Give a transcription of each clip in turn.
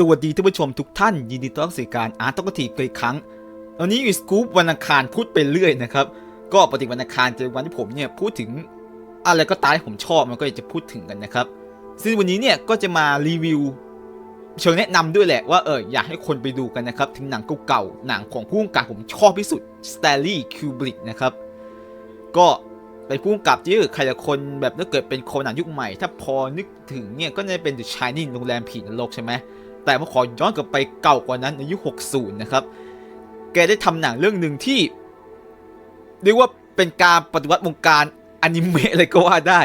สวัสดีท่านผู้ชมทุกท่าน ยินดีต้อนรับสู่การอาร์ตตกทีอีกครั้งวันนี้อยู่สกู๊ปวันอังคารพูดไปเรื่อยนะครับ ก็ปกติวันอังคารจะเป็นวันที่ผมเนี่ยพูดถึงอะไรก็ตามที่ผมชอบมันก็จะพูดถึงกันนะครับ ซึ่งวันนี้เนี่ยก็จะมารีวิวเชิงแนะนำด้วยแหละว่าเอออยากให้คนไปดูกันนะครับ ถึงหนังเก่าๆหนังของผู้กำกับผมชอบที่สุด Stanley Kubrick นะครับก็เป็นผู้กำกับที่ใครละคนแบบถ้าเกิดเป็นคนหนังยุคใหม่ ถ้าพอนึกถึงเนี่ยก็จะเป็น The Shining โรงแรมผีนรกใช่ไหม แต่มขอย้อนกลับไปเก่ากว่านั้นในยุค 60 นะครับ แกได้ทำหนังเรื่องหนึ่งที่เรียกว่าเป็นการปฏิวัติวงการอนิเมะเลยก็ว่าได้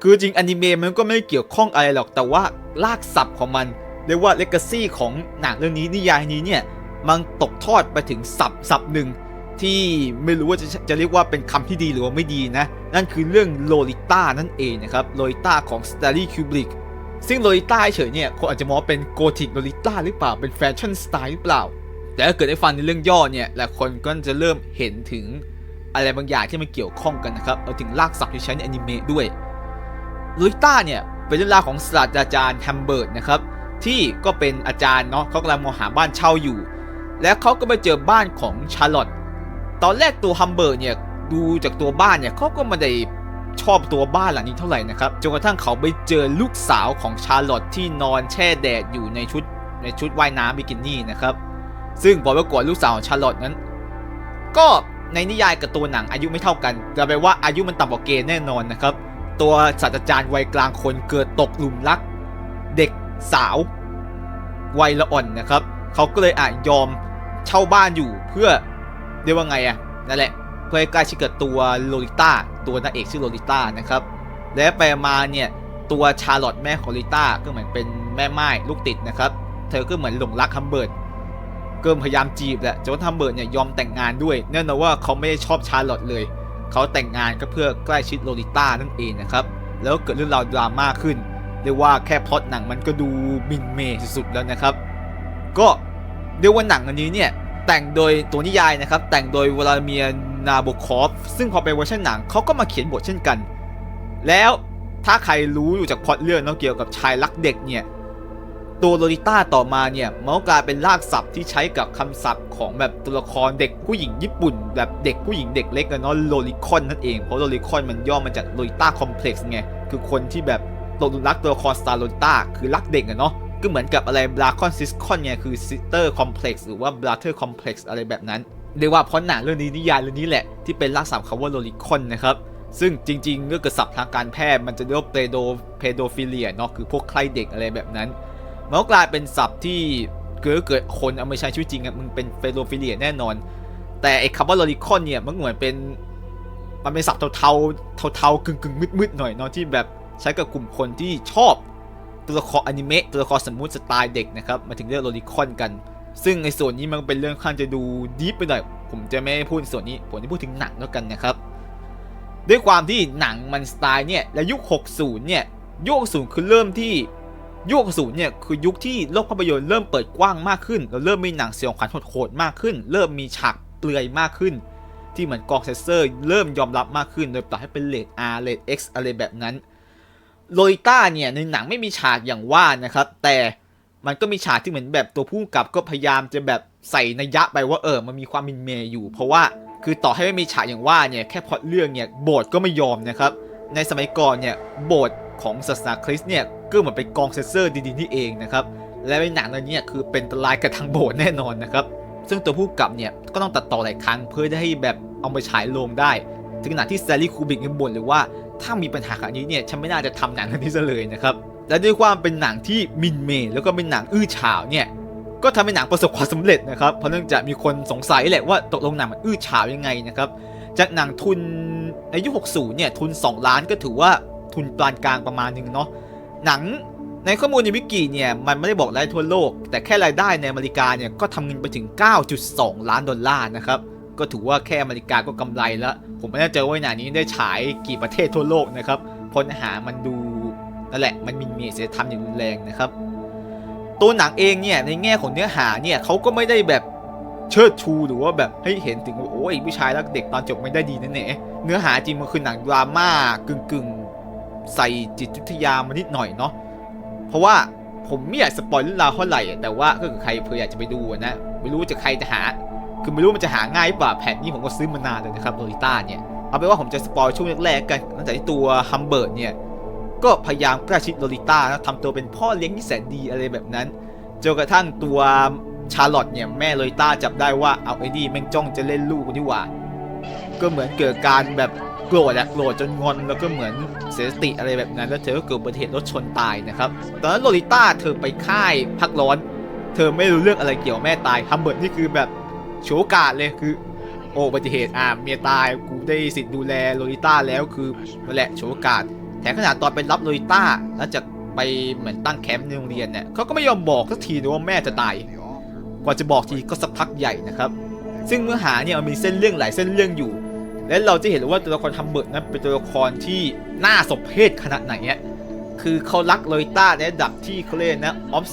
คือจริงอนิเมะมันก็ไม่เกี่ยวข้องอะไรหรอก แต่ว่าลากศัพท์ของมัน เรียกว่าเลกาซีของหนังเรื่องนี้นิยายนี้เนี่ย มันตกทอดไปถึงศัพท์ศัพท์หนึ่งที่ไม่รู้ว่าจะจะเรียกว่าเป็นคำที่ดีหรือว่าไม่ดีนะ นั่นคือเรื่องโลลิต้านั่นเองนะครับ โลลิต้าของ Stanley Kubrick ซึ่งโลลิต้าเฉยเนี่ยคนอาจจะมองเป็นโกธิกโลลิต้าหรือเปล่าเป็นแฟชั่นสไตล์หรือเปล่า แต่ถ้าเกิดได้ฟังในเรื่องย่อเนี่ยหลายคนก็จะเริ่มเห็นถึงอะไรบางอย่างที่มันเกี่ยวข้องกันนะครับเอาถึงลากศัพท์ที่ใช้ในอนิเมะด้วยโลลิต้าเนี่ยเป็นเรื่องราวของศาสตราจารย์แฮมเบิร์ตนะครับที่ก็เป็นอาจารย์เนาะเขากำลังมองหาบ้านเช่าอยู่ แล้วเขาก็ไปเจอบ้านของชาร์ลอตตอนแรกตัวฮัมเบิร์กเนี่ยดูจากตัวบ้านเนี่ยเขาก็ไม่ได้ ชอบตัวบ้านหลังนี้เท่าไหร่นะครับจนกระทั่งเขาไปเจอลูกสาวของชาร์ลอตที่นอนแช่แดดอยู่ในชุดในชุดว่ายน้ำบิกินี่นะครับซึ่งบอกไว้ก่อนลูกสาวของชาร์ลอตนั้น ก็ในนิยายกับตัวหนังอายุไม่เท่ากันแต่แปลว่าอายุมันต่ำกว่าเกณฑ์แน่นอนนะครับ ตัวศาสตราจารย์วัยกลางคนเกิดตกหลุมรัก เด็กสาววัยละอ่อนนะครับ เขาก็เลยอะยอมเช่าบ้านอยู่เพื่อเรียกว่าไงอะนั่นแหละ เพื่อให้ใกล้ชิดกับตัวโลลิต้าตัวนางเอกชื่อโลลิต้านะครับและไปมาเนี่ยตัวชาร์ลอตแม่ของโลลิต้าก็เหมือนเป็นแม่ไม้ลูกติดนะครับ เธอก็เหมือนหลงรักฮัมเบิร์ตก็พยายามจีบแหละจนฮัมเบิร์ตเนี่ยยอมแต่งงานด้วยแน่นอนว่าเขาไม่ได้ชอบชาร์ลอตเลย เขาแต่งงานก็เพื่อใกล้ชิดโลลิต้านั่นเองนะครับแล้วเกิดเรื่องราวดราม่าขึ้นเรียกว่าแค่พล็อตหนังมันก็ดูมินเมย์สุดๆแล้วนะครับ ก็เรียกว่าหนังอันนี้เนี่ยแต่งโดยตัวนิยายนะครับ แต่งโดยวลาเมีย นาโบคอฟซึ่งพอเป็นเวอร์ชันหนังเขาก็มาเขียนบทเช่นกัน แล้วถ้าใครรู้อยู่จากพล็อตเรื่องเนาะเกี่ยวกับชายรักเด็กเนี่ยตัวโลลิต้าต่อมาเนี่ยมันก็กลายเป็นรากศัพท์ที่ใช้กับคำศัพท์ของแบบตัวละครเด็กผู้หญิงญี่ปุ่น แบบเด็กผู้หญิงเด็กเล็กอะเนาะโลลิคอนนั่นเองเพราะโลลิคอนมันย่อมาจากโลลิต้าคอมเพล็กซ์ไงคือคนที่แบบตกหลุมรักตัวละครสตาร์โลลิต้าคือรักเด็กอะเนาะก็เหมือนกับอะไรบราคอนซิสคอนเนี่ยคือซิสเตอร์คอมเพล็กซ์หรือว่าบราเธอร์คอมเพล็กซ์อะไรแบบนั้น เรียกว่าเพราะหนังเรื่องนี้นิยายเรื่องนี้แหละที่เป็นรากศัพท์คำว่าโลลิคอนนะครับซึ่งจริงๆก็เกิดศัพท์ทางการแพทย์มันจะเรียกว่าเพโดเพโดฟิเลียเนาะคือพวกใครเด็กอะไรแบบนั้นมันก็กลายเป็นศัพท์ที่เกิดเกิดคนเอามาใช้ชีวิตจริงอะมึงเป็นเพโดฟิเลียแน่นอน แต่ไอ้คำว่าโลลิคอนเนี่ยมันเหมือนเป็นมันเป็นศัพท์เทาๆเทาๆกึ่งๆมืดๆหน่อยเนาะที่แบบใช้กับกลุ่มคนที่ชอบตัวละครอนิเมะตัวละครสมมุติสไตล์เด็กนะครับมาถึงเรื่องโลลิคอนกัน ซึ่งในส่วนนี้มันเป็นเรื่องค่อนข้างจะดูดีฟไปหน่อย ผมจะไม่พูดส่วนนี้ ผมจะพูดถึงหนังแล้วกันนะครับ ด้วยความที่หนังมันสไตล์เนี่ย และยุค 60 เนี่ย ยุค 60 คือเริ่มที่ยุค 60 เนี่ย คือยุคที่โลกภาพยนตร์เริ่มเปิดกว้างมากขึ้นแล้วเริ่มมีหนังสยองขวัญโหดๆมากขึ้น เริ่มมีฉากเปลือยมากขึ้น ที่เหมือนกองเซนเซอร์ เริ่มยอมรับมากขึ้น โดยปรับให้เป็นเลท R เลท X อะไรแบบนั้น โลลิต้าเนี่ยในหนังไม่มีฉากอย่างว่านะครับ แต่ มันก็มีฉากที่เหมือนแบบตัวผู้กับก็พยายามจะแบบใส่นัยยะไปว่าเออมันมีความมินเมย์อยู่ เพราะว่าคือต่อให้ไม่มีฉากอย่างว่าเนี่ยแค่พล็อตเรื่องเนี่ยโบสถ์ก็ไม่ยอมนะครับในสมัยก่อนเนี่ยโบสถ์ของศาสนาคริสต์เนี่ยก็เหมือนเป็นกองเซนเซอร์ดีๆนี่เองนะครับและในหนังเรื่องนี้คือเป็นอันตรายกับทางโบสถ์แน่นอนนะครับซึ่งตัวผู้กับเนี่ยก็ต้องตัดต่อหลายครั้งเพื่อจะให้แบบเอาไปฉายโรงได้ ถึงขนาดที่แซลลี่คูบิกยังบ่นเลยว่าถ้ามีปัญหาขนาดนี้เนี่ยฉันไม่น่าจะทำหนังเรื่องนี้ซะเลยนะครับ และด้วยความเป็นหนังที่มินเมย์แล้วก็เป็นหนังอื้อฉาวเนี่ยก็ทำให้หนังประสบความสำเร็จนะครับ เพราะเนื่องจากมีคนสงสัยแหละว่าตกลงหนังมันอื้อฉาวยังไงนะครับ จากหนังทุนในยุค 60 เนี่ยทุน 2 ล้านก็ถือว่าทุนปานกลางประมาณหนึงเนาะ หนังในข้อมูลในวิกิเนี่ยมันไม่ได้บอกรายทั่วโลก แต่แค่รายได้ในอเมริกาเนี่ยก็ทำเงินไปถึง 9.2 ล้านดอลลาร์นะครับ ก็ถือว่าแค่อเมริกาก็กำไรแล้ว ผมไม่แน่ใจว่าหนังนี้ได้ฉายกี่ประเทศทั่วโลกนะครับพราะเนื้อหามันดู นั่นแหละมันมีเมีเสียทำอย่างรุนแรงนะครับ ตัวหนังเองเนี่ยในแง่ของเนื้อหาเนี่ยเขาก็ไม่ได้แบบเชิดชูหรือว่าแบบให้เห็นถึงโอ้ยผู้ชายรักเด็กตอนจบไม่ได้ดีนั่นเองเนื้อหาจริงมันคือหนังดราม่ากึ่งกึ่งๆใส่จิตวิทยามานิดหน่อยเนาะเพราะว่าผมไม่อยากสปอยเรื่องราวเท่าไหร่แต่ว่าก็คือใครเผื่ออยากจะไปดูนะไม่รู้จะใครจะหา คือไม่รู้มันจะหาง่ายหรือเปล่าแผ่นนี้ผมก็ซื้อมานานเลยนะครับโลลิต้าเนี่ยเอาเป็นว่าผมจะสปอยช่วงแรกๆกันหลังจากที่ตัวฮัมเบิร์ตเนี่ย ก็พยายามใกล้ชิดโลลิต้านะทำตัวเป็นพ่อเลี้ยงที่แสนดีอะไรแบบนั้นจนกระทั่งตัวชาร์ลอตเนี่ยแม่โลลิต้าจับได้ว่าเอาไอ้นี่แม่งจ้องจะเล่นลูกนี่หว่า ก็เหมือนเกิดการแบบโกรธอะโกรธจนงอนแล้วก็เหมือนเสียสติอะไรแบบนั้น แล้วเธอก็เกิดอุบัติเหตุรถชนตายนะครับตอนนั้นโลลิต้าเธอไปค่ายพักร้อน เธอไม่รู้เรื่องอะไรเกี่ยวกับแม่ตายฮัมเบิร์ตนี่คือแบบโชว์กาสเลยคือโอ้อุบัติเหตุอ่าเมียตายกูได้สิทธิ์ดูแลโลลิต้าแล้วคือนั่นแหละโชว์กาส แถมขนาดตอนไปรับโลลิต้าแล้วจะไปเหมือนตั้งแคมป์ในโรงเรียนเนี่ยเขาก็ไม่ยอมบอกสักทีนะว่าแม่จะตาย กว่าจะบอกทีก็สักพักใหญ่นะครับ ซึ่งเนื้อหาเนี่ยมันมีเส้นเรื่องหลายเส้นเรื่องอยู่ และเราจะเห็นว่าตัวละครฮัมเบิร์ตนั้นเป็นตัวละครที่น่าสมเพชขนาดไหนเนี่ยคือเขารักโลลิต้าในระดับที่เขาเรียกนะออฟ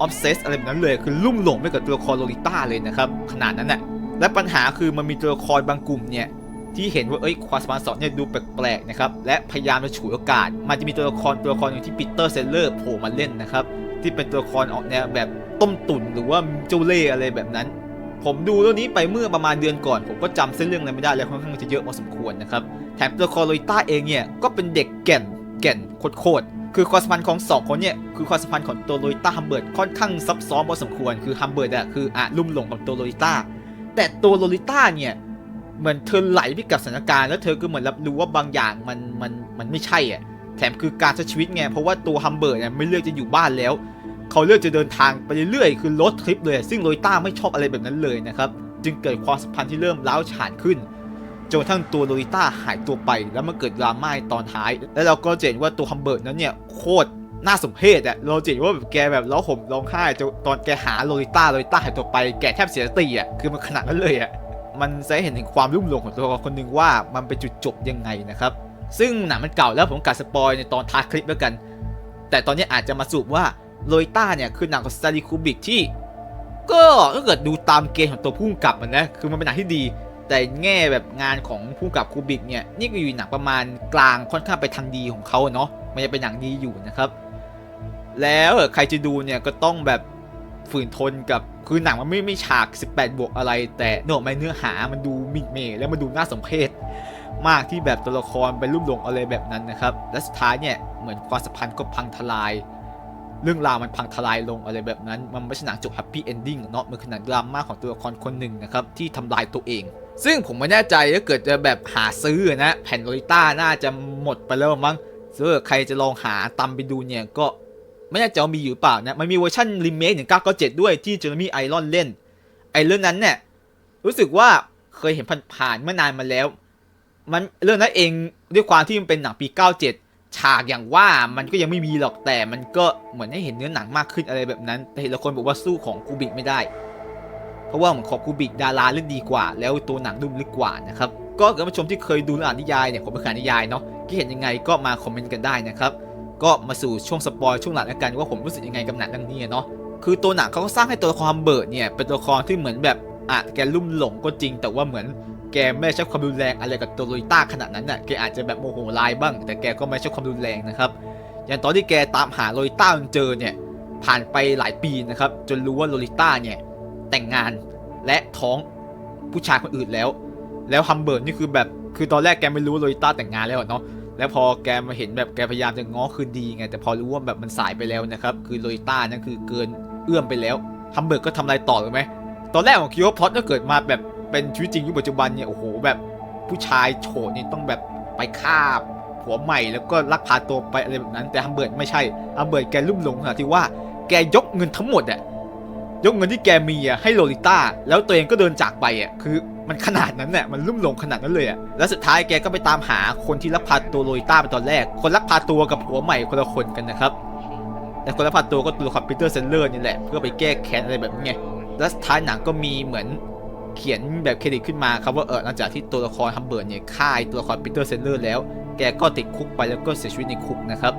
ออฟเซสอะไรแบบนั้นเลย คือลุ่มหลงไปกับตัวละครโลลิต้าเลยนะครับขนาดนั้นน่ะและปัญหาคือมันมีตัวละครบางกลุ่มเนี่ย ที่เห็นว่าเอ้ยความสัมพันธ์สองเนี่ยดูแปลกๆนะครับและพยายามจะฉวยโอกาส มันจะมีตัวละครตัวละครหนึ่งที่ปีเตอร์เซลเลอร์โผล่มาเล่นนะครับที่เป็นตัวละครออกแนวแบบต้มตุ๋นหรือว่าเจ้าเล่อะไรแบบนั้น ผมดูเรื่องนี้ไปเมื่อประมาณเดือนก่อน ผมก็จำเส้นเรื่องอะไรไม่ได้แล้วค่อนข้างจะเยอะพอสมควรนะครับแถมตัวละครโลลิต้าเองเนี่ยก็เป็นเด็กแก่นแก่นโคตรคือความสัมพันธ์ของสองคนเนี่ยคือความสัมพันธ์ของตัวโลลิต้าฮัมเบิร์ตค่อนข้างซับซ้อนพอสมควรคือฮัมเบิร์ตอะคืออะลุ่มหลงกับตัวโลลิต้าแต่ตัวโลลิต้าเนี่ย เหมือนเธอไหลไปกับสถานการณ์แล้วเธอก็เหมือนรับรู้ว่าบางอย่างมันมันมันไม่ใช่อะแถมคือการใช้ชีวิตไงเพราะว่าตัวฮัมเบิร์ตเนี่ยไม่เลือกจะอยู่บ้านแล้ว เขาเลือกจะเดินทางไปเรื่อยๆคือรถทริปเลย ซึ่งโลลิต้าไม่ชอบอะไรแบบนั้นเลยนะครับจึงเกิดความสัมพันธ์ที่เริ่มร้าวฉานขึ้นจนทั่งตัวโลลิต้าหายตัวไป แล้วมันเกิดดราม่าตอนท้าย แล้วเราก็จะเห็นว่าตัวฮัมเบิร์ตนั้นเนี่ยโคตรน่าสมเพชอะเราเห็นว่าแบบแกแบบร้องห่มร้องไห้จนตอนแกหาโลลิต้าโลลิต้าหายตัวไปแกแทบเสียสติอะคือมันขนาดนั้นเลยอะ มันจะเห็นถึงความรุ่มหลงของตัวละครคนหนึ่งว่ามันเป็นจุดจบยังไงนะครับ ซึ่งหนังมันเก่าแล้วผมกัดสปอยในตอนท้ายคลิปแล้วกัน แต่ตอนนี้อาจจะมาสรุปว่าโลยต้าเนี่ยคือหนังของสตาร์ลีคูบิกที่ ก็ถ้าเกิดดูตามเกณฑ์ของตัวผู้กับมันนะคือมันเป็นหนังที่ดี แต่แง่แบบงานของผู้กำกับคูบิกเนี่ยนี่ก็อยู่หนังประมาณกลางค่อนข้างไปทางดีของเขาเนาะมันจะเป็นหนังดีอยู่นะครับ แล้วใครจะดูเนี่ยก็ต้องแบบ ฝืนทนกับคือหนังมันไม่ไม่ฉาก 18 บวกอะไร แต่เนื้อไม่เนื้อหามันดูมิดเมย์แล้วมันดูน่าสมเพชมากที่แบบตัวละครไปรูปหลงอะไรแบบนั้นนะครับและสุดท้ายเนี่ยเหมือนความสัมพันธ์ก็พังทลาย เรื่องราวมันพังทลายลงอะไรแบบนั้น มันไม่ใช่หนังจบแฮปปี้เอนดิ้งเนาะมันคือหนังดราม่าของตัวละครคนหนึ่งนะครับที่ทำลายตัวเองซึ่งผมไม่แน่ใจถ้าเกิดจะแบบหาซื้อนะ แผ่นโรลิต้าน่าจะหมดไปแล้วมั้งซื้อใครจะลองหาตาไปดูเนี่ยก็ ไม่แน่ใจว่ามีอยู่เปล่านะ มันมีเวอร์ชันรีเมค1997ด้วยที่เจอร์มี่ไอรอนเล่น ไอเรื่องนั้นเนี่ยรู้สึกว่าเคยเห็นผ่านๆเมื่อนานมาแล้ว มันเรื่องนั้นเองด้วยความที่มันเป็นหนังปี 97 ฉากอย่างว่ามันก็ยังไม่มีหรอกแต่มันก็เหมือนให้เห็นเนื้อหนังมากขึ้นอะไรแบบนั้น แต่เห็นละคนบอกว่าสู้ของคูบิกไม่ได้ เพราะว่าเหมือนของคูบิกดาราเล่นดีกว่า แล้วตัวหนังดุมลึกกว่านะครับก็เกิดผู้ชมที่เคยดูหรืออ่านนิยายเนี่ยผมเป็นอ่านนิยายเนาะคิดเห็นยังไงก็มาคอมเมนต์กันได้นะครับ ก็มาสู่ช่วงสปอยช่วงหลังแล้วกันว่าผมรู้สึกยังไงกับหนังเรื่องนี้เนาะคือตัวหนังเขาก็สร้างให้ตัวละครเบิร์ดเนี่ยเป็นตัวละครที่เหมือนแบบอะแกลุ่มหลงก็จริง แต่ว่าเหมือนแกไม่ใช้ความรุนแรงอะไรกับตัวโลลิต้าขนาดนั้นน่ะแกอาจจะแบบโมโหร้ายบ้าง แต่แกก็ไม่ใช้ความรุนแรงนะครับอย่างตอนที่แกตามหาโลลิต้าจนเจอเนี่ยผ่านไปหลายปีนะครับจนรู้ว่าโลลิต้าเนี่ยแต่งงานและท้องผู้ชายคนอื่นแล้ว แล้วฮัมเบิร์ดนี่คือแบบคือตอนแรกแกไม่รู้โลลิต้าแต่งงานแล้วเนาะ แล้วพอแกมาเห็นแบบแกพยายามจะง้อคืนดีไงแต่พอรู้ว่าแบบมันสายไปแล้วนะครับคือโลลิต้านั่นคือเกินเอื้อมไปแล้วฮัมเบิร์กก็ทำอะไรต่อหรือไหมตอนแรกของคิวพอตถ้าเกิดมาแบบเป็นชีวิตจริงยุคปัจจุบันเนี่ยโอ้โหแบบผู้ชายโฉดนี่ต้องแบบไปฆ่าผัวใหม่แล้วก็ลักพาตัวไปอะไรแบบนั้น แต่ฮัมเบิร์กไม่ใช่ฮัมเบิร์กแกลุ่มหลงขนาดที่ว่าแกยกเงินทั้งหมดอะยกเงินที่แกมีอะให้โลลิต้าแล้วตัวเองก็เดินจากไปอะคือ มันขนาดนั้นเนี่ยมันลุ่มหลงขนาดนั้นเลยอะแล้วสุดท้ายแกก็ไปตามหาคนที่ลักพาตัวโรยต้าไปตอนแรก คนลักพาตัวกับผัวใหม่คนละคนกันนะครับ แต่คนลักพาตัวก็ตัวคอมพิวเตอร์เซนเลอร์นี่แหละเพื่อไปแก้แค้นอะไรแบบนี้ไงแล้วสุดท้ายหนังก็มีเหมือนเขียนแบบเครดิตขึ้นมาครับว่าเออหลังจากที่ตัวละครฮัมเบิร์ดเนี่ยฆ่าตัวละครปีเตอร์เซนเลอร์แล้ว แกก็ติดคุกไปแล้วก็เสียชีวิตในคุกนะครับ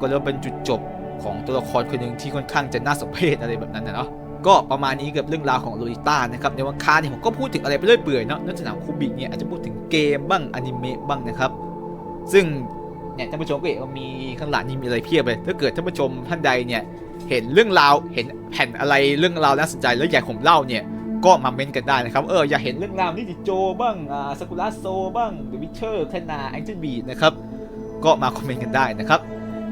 ก็เรียกว่าเป็นจุดจบของตัวละครคนหนึ่งที่ค่อนข้างจะน่าสมเพชอะไรแบบนั้นนะเนาะ ก็ประมาณนี้เกับเรื่องราวของโลลิต้านะครับในวันคาเนี่ยผมก็พูดถึงอะไรไปเรื่อยเปื่อยเนาะนอกจากหนังคูบิกเนี่ยอาจจะพูดถึงเกมบ้างอนิเมะบ้างนะครับ ซึ่งเนี่ยท่านผู้ชมก็เห็นว่ามีข้างหลังนี่มีอะไรเพียบเลย ถ้าเกิดท่านผู้ชมท่านใดเนี่ยเห็นเรื่องราวเห็นแผ่นอะไรเรื่องราวน่าสนใจแล้วอยากผมเล่าเนี่ยก็มาเม้นกันได้นะครับ เอออยากเห็นเรื่องราวนิจิโจบ้างอ่าซากุระโซบ้างเดอะวิเชอร์เทนาแองเจิลบีนะครับก็มาคอมเมนต์กันได้นะครับ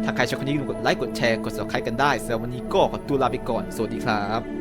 ถ้าใครชอบคลิปนี้กดไลค์กดแชร์กด subscribe กันได้สำหรับวันนี้ก็ขอตัวลาไปก่อน สวัสดีครับ